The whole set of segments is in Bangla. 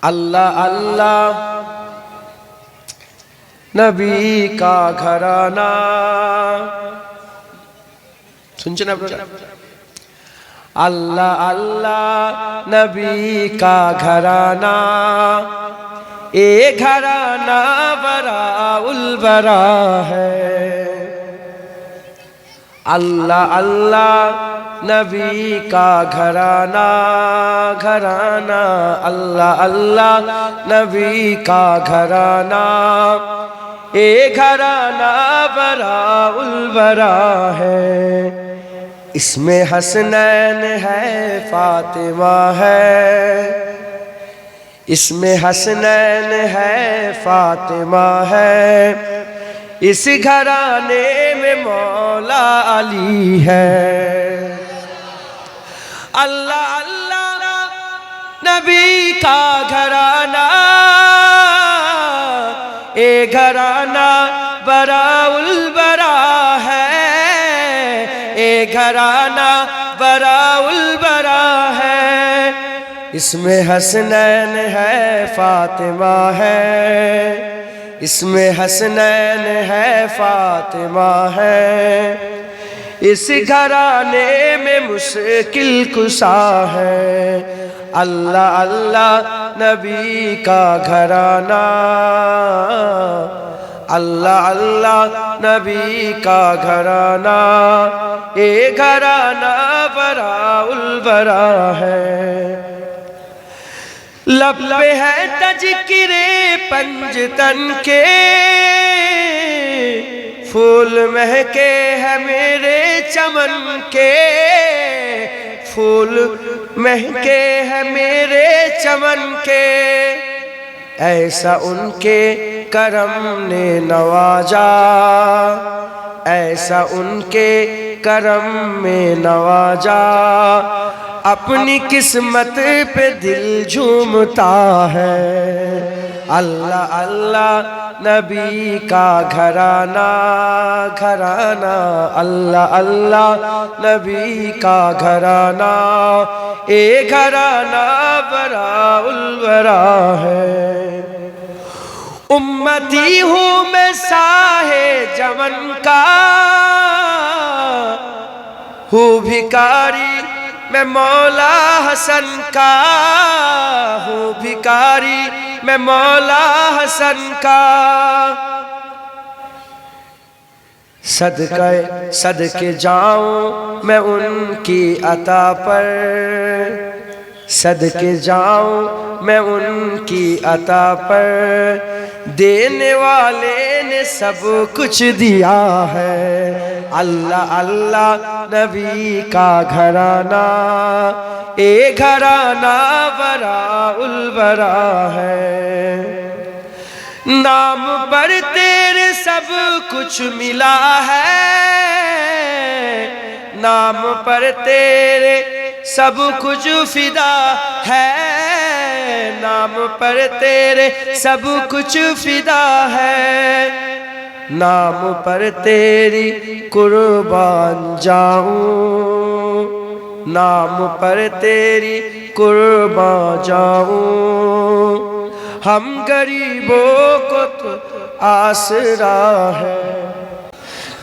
अल्लाह अल्लाह नबी का घराना শুনছেন আপনারা अल्लाह अल्लाह नबी का घराना ए घराना बरा उलबरा है अल्लाह अल्लाह نبی کا گھرانہ گھرانہ، اللہ اللہ، نبی کا گھرانہ۔ اے گھرانہ، برا البرا ہے۔ اس میں حسنین ہے، فاطمہ ہے۔ اس میں حسنین ہے، فاطمہ ہے۔ اس گھرانے میں مولا علی ہے۔ اللہ اللہ نبی کا گھرانہ، اے گھرانہ برا البرا ہے، اے گھرانہ برا البرا ہے۔ اس میں حسنین ہے، فاطمہ ہے۔ اس میں حسنین ہے، فاطمہ ہے۔ اس گھرانے میں مشکل کسا ہے۔ اللہ اللہ، نبی کا گھرانہ۔ اللہ اللہ، نبی کا گھرانہ۔ اے گھرانہ برا البرا ہے۔ لب ہے تجکرے پنج تن کے۔ پھول مہکے ہے میرے چمن کے۔ پھول مہکے ہے میرے چمن کے۔ ایسا ان کے کرم نے نوازا۔ ایسا ان کے کرم میں نوازا۔ اپنی قسمت پہ دل جھومتا ہے۔ اللہ اللہ، نبی کا گھرانہ گھرانہ۔ اللہ اللہ، نبی کا گھرانہ۔ اے گھرانہ برا الورا ہے۔ امتی ہوں میں ساہ جمن کا۔ ہوں بھکاری میں مولا حسن کا ہوں بھکاری، میں مولا حسن کا۔ صدقے صدقے جاؤں میں ان کی عطا پر۔ صد کے جاؤں میں ان کی عطا پر۔ دینے والے نے سب کچھ دیا ہے۔ اللہ اللہ، نبی کا گھرانا اے گھرانہ برا البرا ہے۔ نام پر تیرے سب کچھ ملا ہے۔ نام پر تیرے سب کچھ فدا ہے، نام پر تیرے سب کچھ فدا ہے۔ نام پر تیری قربان جاؤں، نام پر تیری قربان جاؤں۔ ہم غریبوں کو تو آسرا ہے۔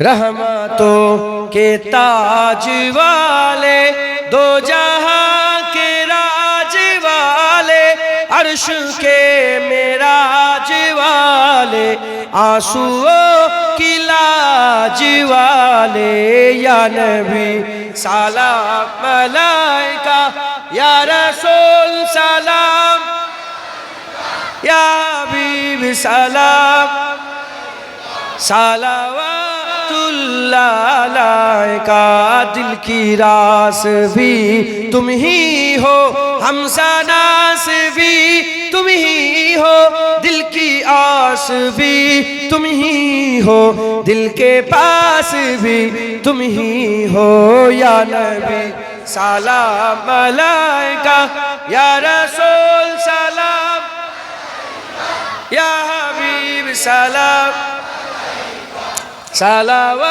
رحمتوں کے تاج والے دو جہاں کے راج والے، عرش کے میراج والے آسو کی لاج والے، یا نبی، سلام ملائکہ، یا رسول، سلام، یا حبیب، سلام سلام اللہ علیکہ۔ دل کی راس بھی تم ہی ہو ہمسا ناس بھی تم ہی ہو، دل کی آس بھی تم ہی ہو، دل کے پاس بھی تم ہی ہو، یا نبی سلام علیکہ، یا رسول سلام، یا حبیب سلام سلام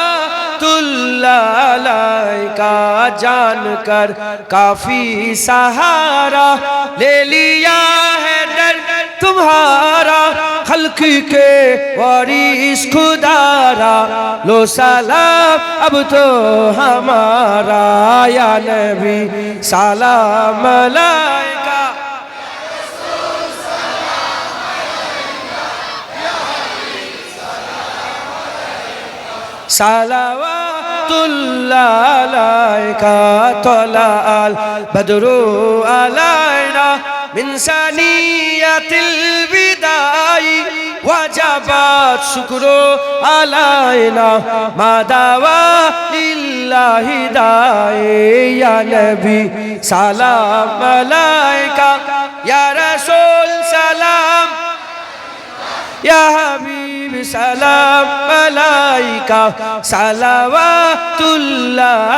اللہ کا جان کر کافی سہارا لے لیا ہے ڈر تمہارا خلق کے وارث خدارا لو سلام اب تو ہمارا یا نبی سلام ملائکہ সালাওয়াতুল্লালাইকা তলাল বদরু আলাইনা মিন সানিয়াতিল বিদাই ওয়াজাবাত শুকরু আলাইনা মাদাওয়া ইল্লাহি দাইয়া নবী সালাম আলাইকা ইয়া রাসূল সালাম ইয়া হাবিব সালাম আলাইকা সালাওয়াতুল্লাহ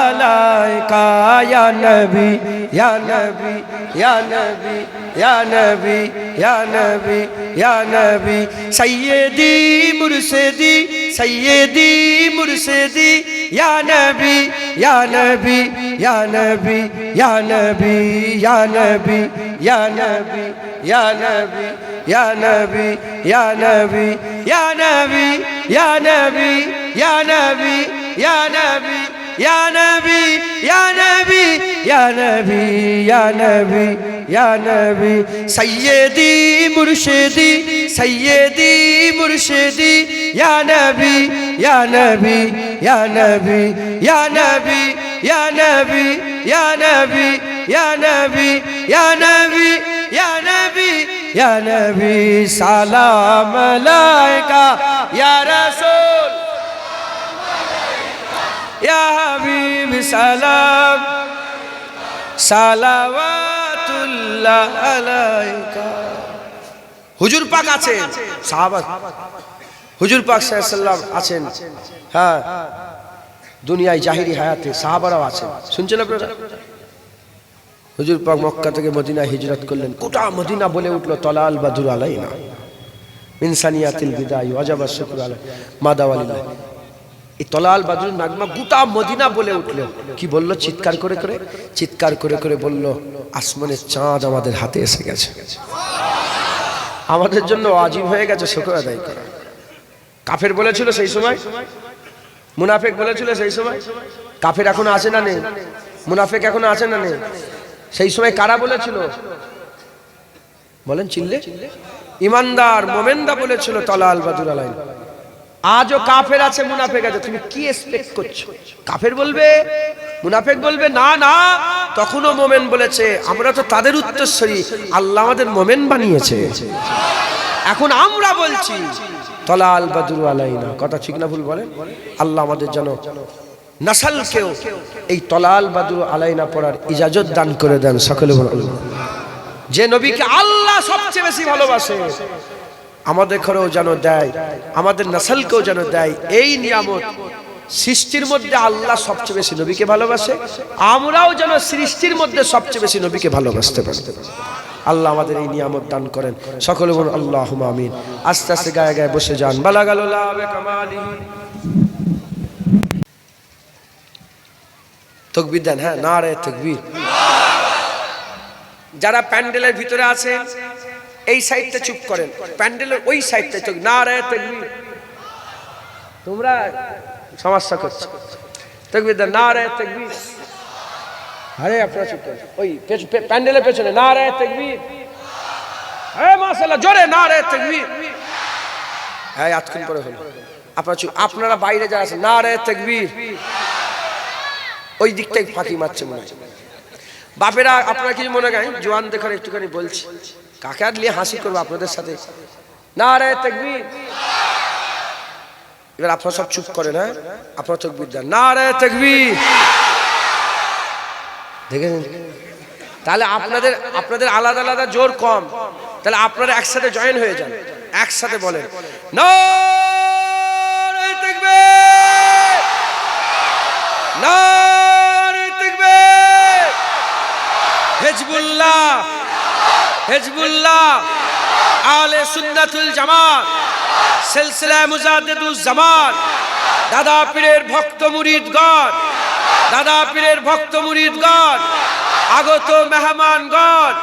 আলাইকা ইয়া নবী ইয়া নবী ইয়া নবী। نبي يا نبي يا نبي يا نبي سيدي مرشدي سيدي مرشدي يا نبي يا نبي يا نبي يا نبي يا نبي يا نبي يا نبي يا نبي يا نبي يا نبي يا نبي يا نبي يا نبي يا نبي يا نبي يا نبي يا نبي يا نبي سيدي مرشدي سيدي مرشدي يا نبي يا نبي يا نبي يا نبي يا نبي يا نبي يا نبي يا نبي يا نبي يا نبي سلام عليك يا رسول يا حبيب سلام صلوات হুজুর পাক আছেন? হুজুর পাক সাহেব আছেন। হ্যাঁ। দুনিয়ায় জাহিরি হায়াতে সাহাবারাও আছেন। শুনছেন আপনারা? হুজুর পাক মক্কা থেকে মদিনা হিজরত করলেন। কোটা মদিনা বলে উঠল, তলাল বা দুরালাই না ইনসানিয়াতিল বিদায় অজাবা শুক্র আলাই এই তলাল বাদুর নাগমা গোটা মদিনা বলে উঠল। কি বলল? চিৎকার করে করে? চিৎকার করে করে বলল, আসমানের চাঁদ আমাদের হাতে এসে গেছে। আমাদের জন্য আজীব হয়ে গেছে, শুকর আদায় করা। কাফের বলেছিল সেই সময়? মুনাফেক বলেছিল সেই সময়? কাফের এখন আছে না নেই? মুনাফেক এখন আছে না নেই? সেই সময় কারা বলেছিল? বলেন চিল্লে। ইমানদার মোমেন্দা বলেছিল তলাল বাদুর আলাইন আজও কাফের আছে, মুনাফেক আছে। তুমি কি এক্সপেক্ট করছ? কাফের বলবে, মুনাফেক বলবে, না না। তখনও মোমেন বলেছে, আমরা তো তাদের উত্তরস্বরী আল্লাহ আমাদের মোমেন বানিয়েছে। এখন আমরা বলছি, তলাল বাদুর আলাইনা। কথা ঠিক না ভুল বলেন? আল্লাহ আমাদের যেন নাসালকেও এই তলাল বাদুর আলাইনা পড়ার ইজাজত দান করে দেন। সকলে যে নবীকে আল্লাহ সবচেয়ে বেশি ভালোবাসে আমাদের ঘরেও যেন দেয়, আমাদের নাসালকেও যেন দেয়, এই নিয়ামত সৃষ্টির মধ্যে আল্লাহ সবচেয়ে বেশি নবীকে ভালোবাসে, আমরাও যেন সৃষ্টির মধ্যে সবচেয়ে বেশি নবীকে ভালোবাসতে পারি। আল্লাহ আমাদের এই নিয়ামত দান করেন। সকলে বলুন আল্লাহ আমিন। আস্তে আস্তে গায়ে গায়ে বসে যান। বালা গাল তকবির দেন হ্যাঁ না রে তকবির। যারা প্যান্ডেলের ভিতরে আছে এই সাইডটা চুপ করেন। প্যান্ডেলের ওই সাইডটা চুপ। না রে তোমরা সমস্যা করছ। দেন না রে তকবির। আরে, আপনারা চুপ করেন। ওই প্যান্ডেলের পেছনে না রে তকবির। হ্যাঁ মাশাআল্লাহ, জোরে না রে তকবির। হ্যাঁ এতক্ষণ পরে হলো। আপনারা চুপ আপনারা বাইরে যারা আছেন না রে তকবির। ওই দিকটাই ফাঁকি মারছে মনে হয়। বাপেরা, আপনারা কিছু মনে করেন? জোয়ান দেখার একটুখানি বলছি। কাকে আর নিয়ে হাসি করব আপনাদের সাথে? না রে তকবির। এবার আপনারা সব চুপ করেন হ্যাঁ? আপনারা তকবির দেন। না রে তকবির। দেখেছেন তাহলে আপনাদের আপনাদের আলাদা আলাদা জোর কম। তাহলে আপনারা একসাথে জয়েন হয়ে যান। একসাথে বলেন তাকবীর! হেজবুল্লাহ হেজবুল্লাহ আলে সুন্নাতুল জামাত সিলসিলা মুজাদ্দিদুল জামান দাদা পীরের ভক্ত মুরিদগণ, দাদা পীরের ভক্ত মুরিদগণ, আগত মেহমানগণ,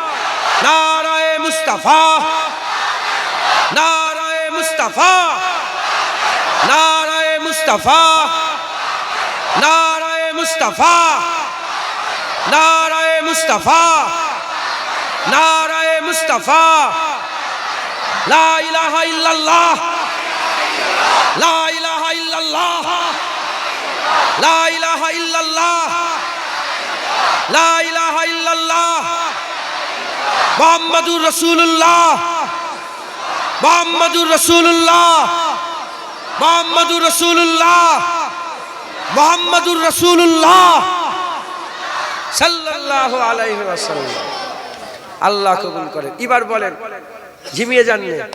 নারায়ে মুস্তাফা নারায়ে মুস্তাফা নারায়ে মুস্তাফা নারায়ে মুস্তাফা নারায়ে মুস্তাফা, নারায়ে মুস্তাফা। লা ইলাহা ইল্লাল্লাহ। লা ইলাহা ইল্লাল্লাহ। লা ইলাহা ইল্লাল্লাহ। লা ইলাহা ইল্লাল্লাহ। মুহাম্মাদুর রাসূলুল্লাহ। মুহাম্মাদুর রাসূলুল্লাহ। মুহাম্মাদুর রাসূলুল্লাহ। মুহাম্মাদুর রাসূলুল্লাহ। সাল্লাল্লাহু আলাইহি ওয়াসাল্লাম। আল্লাহ কবুল করেন। এবার বলেন ঝিমিয়ে না